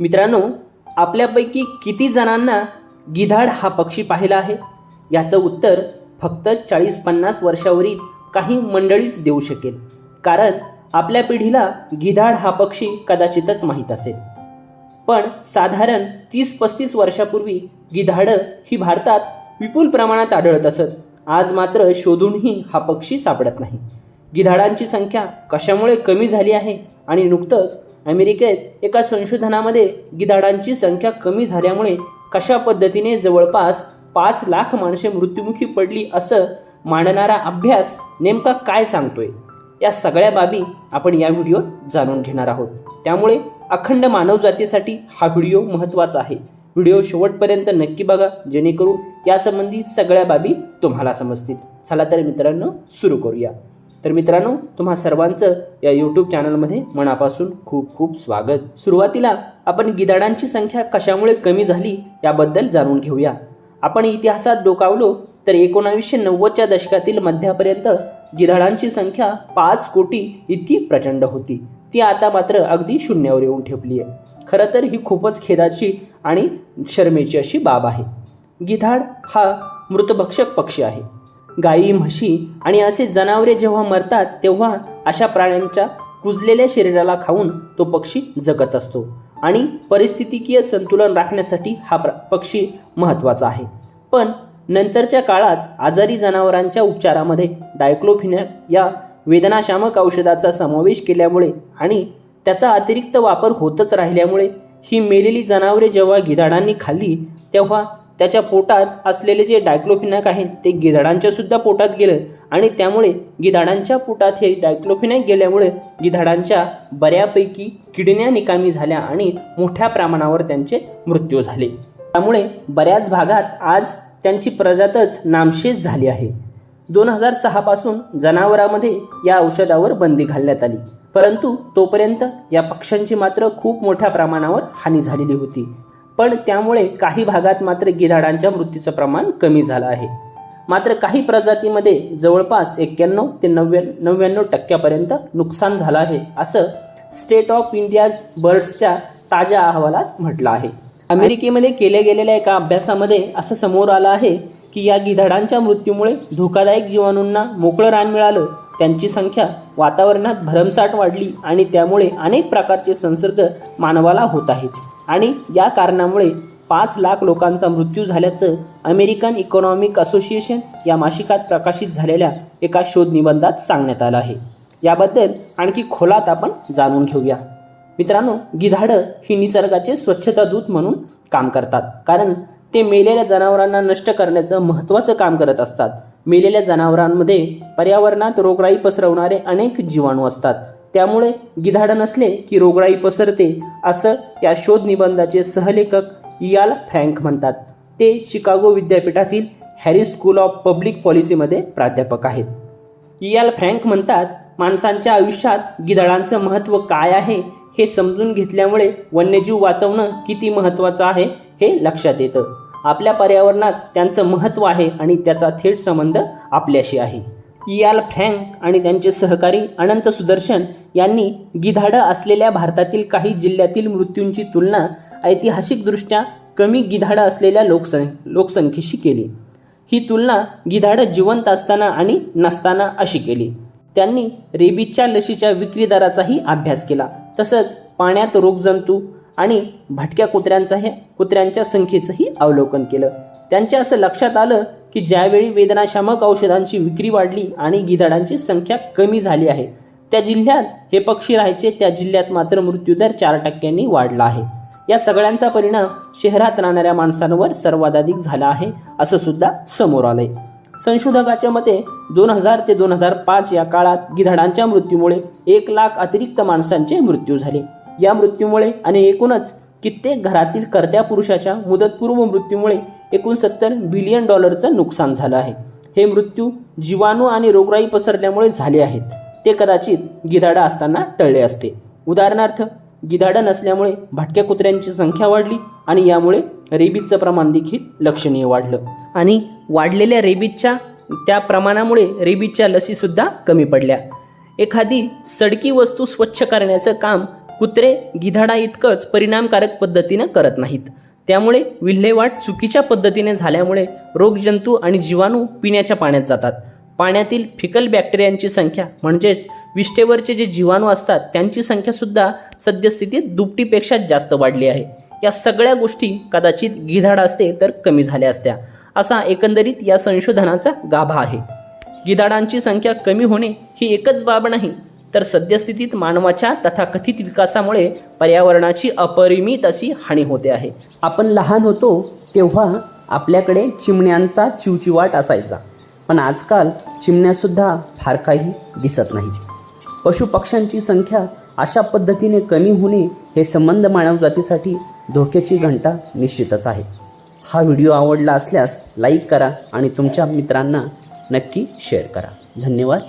मित्रांनो आपल्यापैकी किती जणांना गिधाड हा पक्षी पाहिला आहे? याचं उत्तर फक्त चाळीस पन्नास वर्षावरील काही मंडळीच देऊ शकेल. कारण आपल्या पिढीला गिधाड हा पक्षी कदाचितच माहीत असेल. पण साधारण तीस पस्तीस वर्षापूर्वी गिधाडं ही भारतात विपुल प्रमाणात आढळत असत. आज मात्र शोधूनही हा पक्षी सापडत नाही. गिधाडांची संख्या कशामुळे कमी झाली आहे आणि नुकतंच अमेरिकेत एका संशोधनामध्ये गिधाडांची संख्या कमी झाल्यामुळे कशा पद्धतीने जवळपास पाच लाख माणसे मृत्युमुखी पडली असं मांडणारा अभ्यास नेमका काय सांगतोय? या सगळ्या बाबी आपण या व्हिडिओत जाणून घेणार आहोत. त्यामुळे अखंड मानवजातीसाठी हा व्हिडिओ महत्त्वाचा आहे. व्हिडिओ शेवटपर्यंत नक्की बघा जेणेकरून यासंबंधी सगळ्या बाबी तुम्हाला समजतील. चला तर मित्रांनो सुरू करूया. तर मित्रांनो तुम्हा सर्वांचं या यूट्यूब चॅनलमध्ये मनापासून खूप खूप स्वागत. सुरुवातीला आपण गिधाडांची संख्या कशामुळे कमी झाली याबद्दल जाणून घेऊया. आपण इतिहासात डोकावलो तर एकोणावीसशे नव्वदच्या दशकातील मध्यापर्यंत गिधाडांची संख्या पाच कोटी इतकी प्रचंड होती. ती आता मात्र अगदी शून्यावर येऊन ठेपली आहे. खरं तर ही खूपच खेदाची आणि शर्मेची अशी बाब आहे. गिधाड हा मृतभक्षक पक्षी आहे. गायी म्हशी आणि असे जनावरे जेव्हा मरतात तेव्हा अशा प्राण्यांच्या कुजलेल्या शरीराला खाऊन तो पक्षी जगत असतो. आणि परिस्थितिकीय संतुलन राखण्यासाठी हा प्र पक्षी महत्त्वाचा आहे. पण नंतरच्या काळात आजारी जनावरांच्या उपचारामध्ये डायक्लोफिनॅक या वेदनाशामक औषधाचा समावेश केल्यामुळे आणि त्याचा अतिरिक्त वापर होतच राहिल्यामुळे ही मेलेली जनावरे जेव्हा गिधाडांनी खाल्ली तेव्हा त्याच्या पोटात असलेले जे डायक्लोफिनॅक आहे ते गिधाडांच्या सुद्धा पोटात गेलं. आणि त्यामुळे गिधाडांच्या पोटात हे डायक्लोफिनॅक गेल्यामुळे गिधाडांच्या बऱ्यापैकी किडण्या निकामी झाल्या आणि मोठ्या प्रमाणावर त्यांचे मृत्यू झाले. त्यामुळे बऱ्याच भागात आज त्यांची प्रजातच नामशेष झाली आहे. दोन हजार सहापासून जनावरांमध्ये या औषधावर बंदी घालण्यात आली. परंतु तोपर्यंत या पक्ष्यांची मात्र खूप मोठ्या प्रमाणावर हानी झालेली होती. पण त्यामुळे काही भागात मात्र गिधाडांच्या मृत्यूचं प्रमाण कमी झालं आहे. मात्र काही प्रजातीमध्ये जवळपास एक्क्याण्णव ते नव्या नव्याण्णव टक्क्यापर्यंत नुकसान झालं आहे असं स्टेट ऑफ इंडियाज बर्ड्सच्या ताज्या अहवालात म्हटलं आहे. अमेरिकेमध्ये केल्या गेलेल्या एका अभ्यासामध्ये असं समोर आलं आहे की या गिधाडांच्या मृत्यूमुळे धोकादायक जीवाणूंना मोकळं रान मिळालं त्यांची संख्या वातावरणात भरमसाठ वाढली आणि त्यामुळे अनेक प्रकारचे संसर्ग मानवाला होत आहेत. आणि या कारणामुळे पाच लाख लोकांचा मृत्यू झाल्याचं अमेरिकन इकॉनॉमिक असोसिएशन या मासिकात प्रकाशित झालेल्या एका शोध निबंधात सांगण्यात आलं आहे. याबद्दल आणखी खोलात आपण जाणून घेऊया. मित्रांनो गिधाडं ही निसर्गाचे स्वच्छता दूत म्हणून काम करतात. कारण ते मेलेल्या जनावरांना नष्ट करण्याचं महत्त्वाचं काम करत असतात. मेलेल्या जनावरांमध्ये पर्यावरणात रोगराई पसरवणारे अनेक जीवाणू असतात. त्यामुळे गिधाडं नसले की रोगराई पसरते असं या शोध निबंधाचे सहलेखक इयाल फ्रँक म्हणतात. ते शिकागो विद्यापीठातील हॅरी स्कूल ऑफ पब्लिक पॉलिसीमध्ये प्राध्यापक आहेत. इयाल फ्रँक म्हणतात माणसांच्या आयुष्यात गिधाडांचं महत्त्व काय आहे हे समजून घेतल्यामुळे वन्यजीव वाचवणं किती महत्त्वाचं आहे हे लक्षात येतं. आपल्या पर्यावरणात त्यांचं महत्त्व आहे आणि त्याचा थेट संबंध आपल्याशी आहे. इयाल फ्रँक आणि त्यांचे सहकारी अनंत सुदर्शन यांनी गिधाडं असलेल्या भारतातील काही जिल्ह्यातील मृत्यूंची तुलना ऐतिहासिकदृष्ट्या कमी गिधाडं असलेल्या लोकसं लोकसंख्येशी केली. ही तुलना गिधाडं जिवंत असताना आणि नसताना अशी केली. त्यांनी रेबीजच्या लशीच्या विक्री दराचाही अभ्यास केला. तसंच पाण्यात रोगजंतू आणि भटक्या कुत्र्यांचं हे कुत्र्यांच्या संख्येचंही अवलोकन केलं. त्यांच्या असं लक्षात आलं की ज्यावेळी वेदनाशामक औषधांची विक्री वाढली आणि गिधाडांची संख्या कमी झाली आहे त्या जिल्ह्यात हे पक्षी राहायचे त्या जिल्ह्यात मात्र मृत्यूदर चार टक्क्यांनी वाढला आहे. या सगळ्यांचा परिणाम शहरात राहणाऱ्या माणसांवर सर्वाधिक झाला आहे असं सुद्धा समोर आलंय. संशोधकाच्या मते दोन हजार ते दोन हजार पाच या काळात गिधाडांच्या मृत्यूमुळे एक लाख अतिरिक्त माणसांचे मृत्यू झाले. या मृत्यूमुळे आणि एकूणच कित्येक घरातील कर्त्या पुरुषाच्या मुदतपूर्व मृत्यूमुळे एकोणसत्तर बिलियन डॉलरचं नुकसान झालं आहे. हे मृत्यू जीवाणू आणि रोगराई पसरल्यामुळे झाले आहेत. ते कदाचित गिधाडं असताना टळले असते. उदाहरणार्थ गिधाडं नसल्यामुळे भटक्या कुत्र्यांची संख्या वाढली आणि यामुळे रेबीजचं प्रमाण देखील लक्षणीय वाढलं. आणि वाढलेल्या रेबीजच्या त्या प्रमाणामुळे रेबीजच्या लसीसुद्धा कमी पडल्या. एखादी सडकी वस्तू स्वच्छ करण्याचं काम कुत्रे गिधाडा इतकंच परिणामकारक पद्धतीनं करत नाहीत. त्यामुळे विल्हेवाट चुकीच्या पद्धतीने झाल्यामुळे रोगजंतू आणि जीवाणू पिण्याच्या पाण्यात जातात. पाण्यातील फिकल बॅक्टेरियांची संख्या म्हणजेच विष्ठेवरचे जे जीवाणू असतात त्यांची संख्यासुद्धा सद्यस्थितीत दुपटीपेक्षा जास्त वाढली आहे. या सगळ्या गोष्टी कदाचित गिधाड असते तर कमी झाल्या असत्या असा एकंदरीत या संशोधनाचा गाभा आहे. गिधाडांची संख्या कमी होणे ही एकच बाब नाही तर सद्यस्थितीत मानवाच्या तथाकथित विकासामुळे पर्यावरणाची अपरिमित अशी हानी होते आहे. आपण लहान होतो तेव्हा आपल्याकडे चिमण्यांचा चिवचिवाट असायचा. पण आजकाल चिमण्यासुद्धा फार काही दिसत नाही पशुपक्ष्यांची संख्या अशा पद्धतीने कमी होणे हे संबंध मानवजातीसाठी धोक्याची घंटा निश्चितच आहे. हा व्हिडिओ आवडला असल्यास लाईक करा आणि तुमच्या मित्रांना नक्की शेअर करा. धन्यवाद.